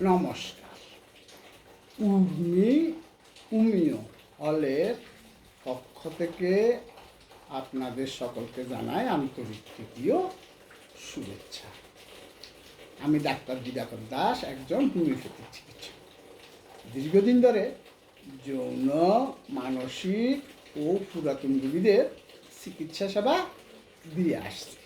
নমস্কার। উর্মি উমিয় হলের পক্ষ থেকে আপনাদের সকলকে জানাই আন্তরিক তৃতীয় শুভেচ্ছা। আমি ডাক্তার দিবাকর দাস, একজন হোমিওপ্যাথিক চিকিৎসক। দীর্ঘদিন ধরে যৌন, মানসিক ও পুরাতন রোগীদের চিকিৎসা সেবা দিয়ে আসছি।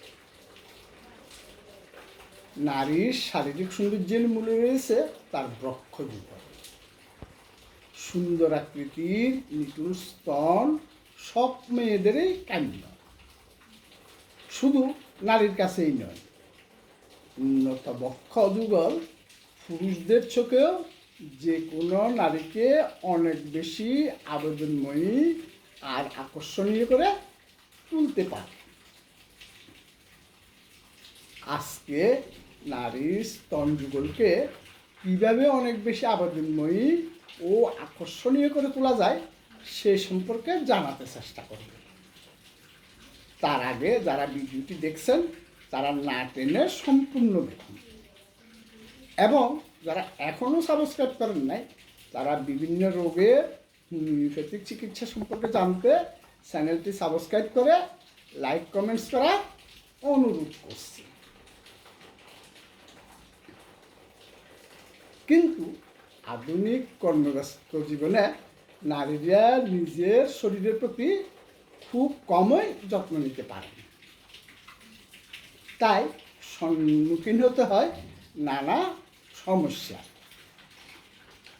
নারীর শারীরিক সৌন্দর্যের মূলে রয়েছে তার বক্ষ জীবন সুন্দর আকৃতির নিটুর স্তন সব মেয়েদেরই কাম্য শুধু নারীর কাছেই নয়, উন্নত বক্ষ যুগল পুরুষদের চোখেও যে কোনো নারীকে অনেক বেশি আবেদনময়ী আর আকর্ষণীয় করে তুলতে পারে। আজকে নারীর স্তন যুগলকে কীভাবে অনেক বেশি আবেদনময়ী ও আকর্ষণীয় করে তোলা যায়, সে সম্পর্কে জানাতে চেষ্টা করবে। তার আগে যারা ভিডিওটি দেখছেন, তারা না টেনে সম্পূর্ণ দেখুন। এবং যারা এখনও সাবস্ক্রাইব করেন নাই, তারা বিভিন্ন রোগে হোমিওপ্যাথিক চিকিৎসা সম্পর্কে জানতে চ্যানেলটি সাবস্ক্রাইব করে লাইক, কমেন্টস করা অনুরোধ করছি। কিন্তু আধুনিক কর্মব্যস্ত জীবনে নারীরা নিজের শরীরের প্রতি খুব কমই যত্ন নিতে পারেন তাই সম্মুখীন হতে হয় নানা সমস্যা।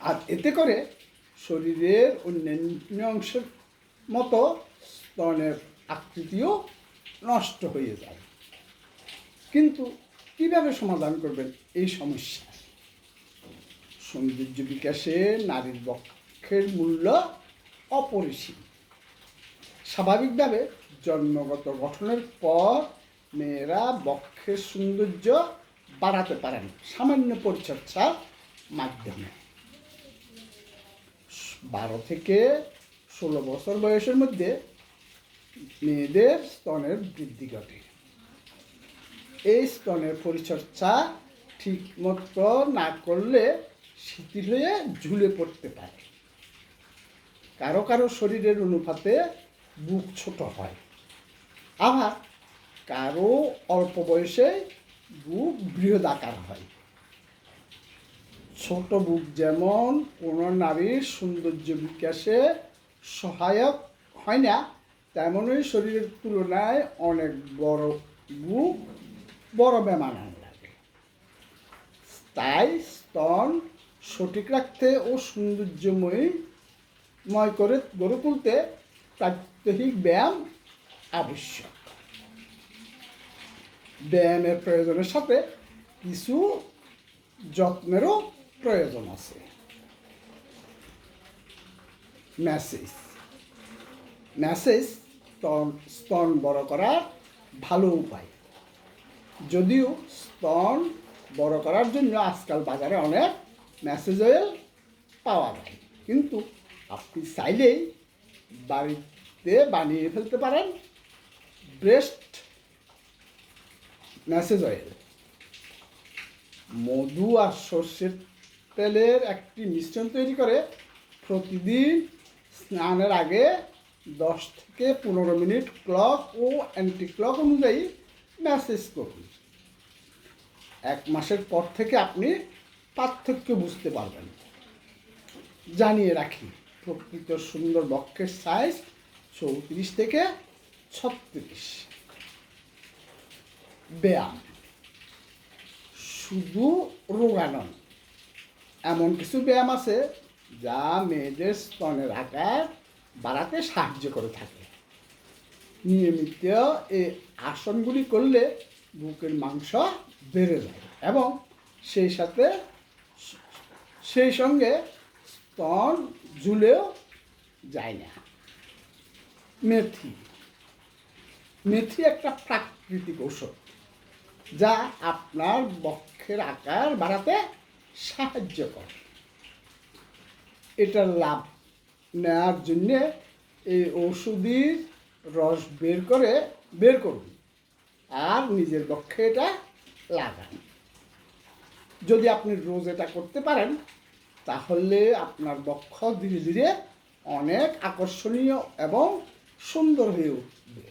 আর এতে করে শরীরের অন্যান্য অংশের মতো স্তনের আকৃতিও নষ্ট হয়ে যায়। কিন্তু কীভাবে সমাধান করবেন এই সমস্যা? সৌন্দর্য বিকাশে নারীর বক্ষের মূল্য অপরিসীম। স্বাভাবিকভাবে জন্মগত গঠনের পর মেয়েরা বক্ষের সৌন্দর্য বাড়াতে পারেন সামান্য পরিচর্যার মাধ্যমে। বারো থেকে ষোলো বছর বয়সের মধ্যে মেয়েদের স্তনের বৃদ্ধি ঘটে। এই স্তনের পরিচর্যা ঠিক মতো না করলে শিথিল হয়ে ঝুলে পড়তে পারে। কারও কারও শরীরের অনুপাতে বুক ছোট হয়। আবার কারও অল্প বয়সে বুক বৃহদাকার হয়। ছোট বুক যেমন কোনো নারীর সৌন্দর্য বিকাশে সহায়ক হয় না, তেমনই শরীরের তুলনায় অনেক বড় বুক বড় বেমানান লাগে। তাই স্তন সঠিক রাখতে ও সৌন্দর্যময়ী ময় করে গড়ে তুলতে প্রাত্যহিক ব্যায়াম আবশ্যক। ব্যায়ামের প্রয়োজনের সাথে কিছু যত্নেরও প্রয়োজন আছে। ম্যাসেজ। ম্যাসেজ স্তন স্তন বড় করার ভালো উপায়। যদিও স্তন বড় করার জন্য আজকাল বাজারে অনেক ম্যাসেজ অয়েল পাওয়া যায়। কিন্তু আপনি চাইলেই বাড়িতে বানিয়ে ফেলতে পারেন ব্রেস্ট ম্যাসেজ অয়েল মধু আর সর্ষের তেলের একটি মিশ্রণ তৈরি করে প্রতিদিন স্নানের আগে দশ থেকে পনেরো মিনিট ক্লক ও অ্যান্টি ক্লক অনুযায়ী ম্যাসেজ করুন। এক মাসের পর থেকে আপনি পার্থক্য বুঝতে পারবেন। জানিয়ে রাখি, প্রকৃত সুন্দর বক্ষের সাইজ চৌত্রিশ থেকে ছত্রিশ। ব্যায়াম, শুধু রোগানন, এমন কিছু ব্যায়াম আছে যা মেয়েদের স্তনের আকার বাড়াতে সাহায্য করে থাকে। নিয়মিত এই আসনগুলি করলে বুকের মাংস বেড়ে যায় এবং সেই সাথে সেই সঙ্গে স্তন ঝুলেও যায় না। মেথি। মেথি একটা প্রাকৃতিক ঔষধ যা আপনার বক্ষের আকার বাড়াতে সাহায্য করে। এটার লাভ নেওয়ার জন্যে এই ঔষধির রস বের করে বের করুন আর নিজের বক্ষে এটা লাগান। যদি আপনি রোজ এটা করতে পারেন, তাহলে আপনার বক্ষ ধীরে ধীরে অনেক আকর্ষণীয় এবং সুন্দর হয়ে উঠবে।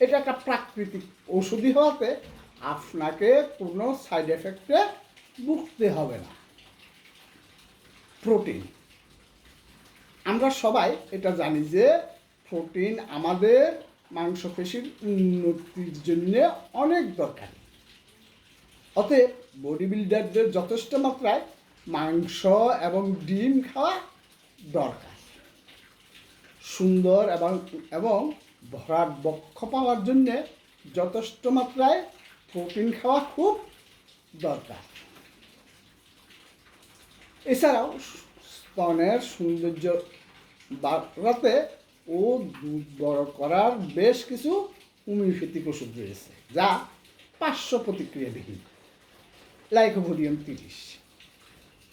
এটা একটা প্রাকৃতিক ঔষধি হওয়াতে আপনাকে কোনো সাইড এফেক্টে ভুগতে হবে না। প্রোটিন। আমরা সবাই এটা জানি যে প্রোটিন আমাদের মাংসপেশির উন্নতির জন্য অনেক দরকারি। অতএব বডি বিল্ডারদের যথেষ্ট মাত্রায় মাংস এবং ডিম খাওয়া দরকার। সুন্দর এবং এবং ভরাট বক্ষ পাওয়ার জন্যে যথেষ্ট মাত্রায় প্রোটিন খাওয়া খুব দরকার। এছাড়াও স্তনের সৌন্দর্য বাড়াতে ও দুধ বড় করার বেশ কিছু হোমিওপ্যাথিক ওষুধ রয়েছে, যা পার্শ্ব প্রতিক্রিয়াবিহীন। লাইকোভোডিয়াম তিরিশ।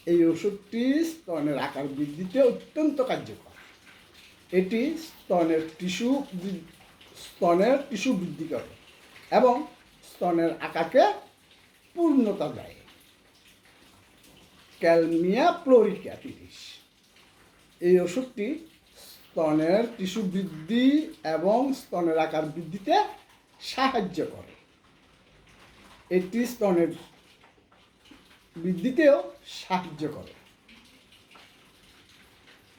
এই ওষুধটি স্তনের আকার বৃদ্ধিতে অত্যন্ত কার্যকর। এটি স্তনের টিস্যু স্তনের টিস্যু বৃদ্ধি করে এবং স্তনের আকারকে পূর্ণতা দেয়। ক্যালমিয়া প্লোরিকা তিরিশ। এই ওষুধটি স্তনের টিস্যু বৃদ্ধি এবং স্তনের আকার বৃদ্ধিতে সাহায্য করে। এটি স্তনের বৃদ্ধিতেও সাহায্য করে।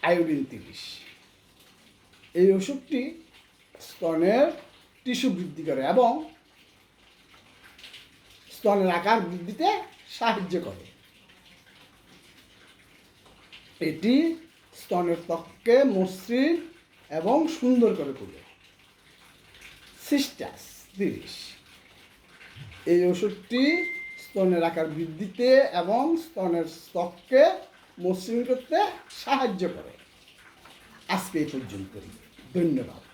আয়োডিন তিরিশ। এই ওষুধটি স্তনের টিস্যু বৃদ্ধি করে এবং স্তনের আকার বৃদ্ধিতে সাহায্য করে। এটি স্তনের ত্বককে মসৃণ এবং সুন্দর করে তোলে। সিস্টাস তিরিশ। এই ওষুধটি স্তনের আকার বৃদ্ধিতে এবং স্তনের স্তককে মসৃণ করতে সাহায্য করে। আজকে এই পর্যন্তই। ধন্যবাদ।